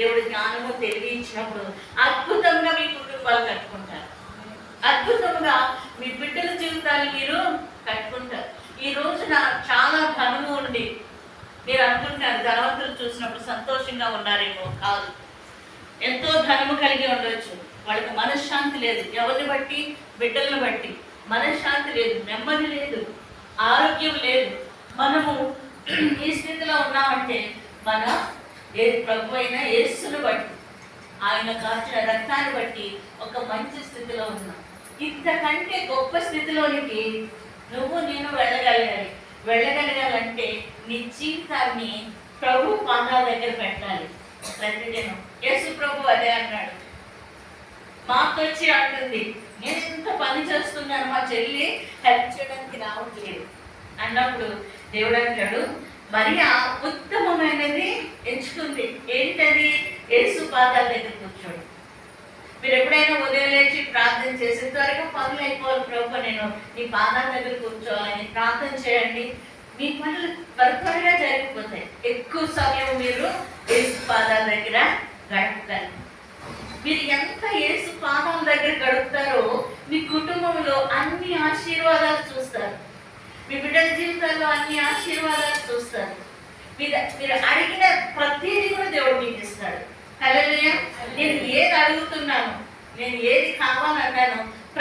దేవుడి జ్ఞానము తెలివి ఇచ్చినప్పుడు అద్భుతంగా మీ కుటుంబాలు కట్టుకుంటారు. అద్భుతంగా మీ బిడ్డల జీవితాలు మీరు కట్టుకుంటారు. ఈ రోజున చాలా ధనము ఉండి మీరు అనుకుంటున్నారు ధనవంతులు చూసినప్పుడు సంతోషంగా ఉన్నారేమో కాదు. ఎంతో ధనము కలిగి ఉండవచ్చు వాళ్ళకి మనశ్శాంతి లేదు. ఎవరిని బట్టి? బిడ్డలను బట్టి. మనశ్శాంతి లేదు నెమ్మది లేదు ఆరోగ్యం లేదు. మనము ఈ స్థితిలో ఉన్నామంటే మన ఏ ప్రభు అయినా యేసును బట్టి ఆయన కాచిన రక్తాన్ని బట్టి ఒక మంచి స్థితిలో ఉన్నాం. ఇంతకంటే గొప్ప స్థితిలోనికి నువ్వు నేను వెళ్ళగలగాలి. వెళ్ళగలగాలంటే నీ జీవితాన్ని ప్రభు పాదాల దగ్గర పెట్టాలి. ప్రతిదినం యేసు ప్రభు అదే అన్నాడు. మాకు వచ్చి అంటుంది నేను ఇంత పని చేస్తున్నాను మా చెల్లి హెల్ప్ చేయడానికి రావట్లేదు. అన్నప్పుడు దేవుడు అంటాడు మరి ఆ ఉత్తమమైనది ఎంచుకుంది. ఏంటది? యేసు పాదాల దగ్గర కూర్చోడు. మీరు ఎప్పుడైనా ఉదయం లేచి ప్రార్థన చేసి త్వరగా పనులు అయిపోవాలి ప్రభు. నేను నీ పాదాల దగ్గర కూర్చోవాలని ప్రార్థన చేయండి. మీ పనులు త్వర త్వరగా జరిగిపోతాయి. ఎక్కువ సమయం మీరు యేసు పాదాల దగ్గర గడుపుతారు మీరు ఎంత యేసు పాదాల దగ్గర గడుపుతారో మీ కుటుంబంలో అన్ని ఆశీర్వాదాలు చూస్తారు. మీ బిడ్డల జీవితాల్లో అన్ని ఆశీర్వాదాలు చూస్తారు. మీరు మీరు అడిగిన ప్రతిదీ కూడా దేవుడు మీకు ఇస్తాడు కలలియ నేను ఏది అడుగుతున్నాను? నేను ఏది కావాలన్నాను?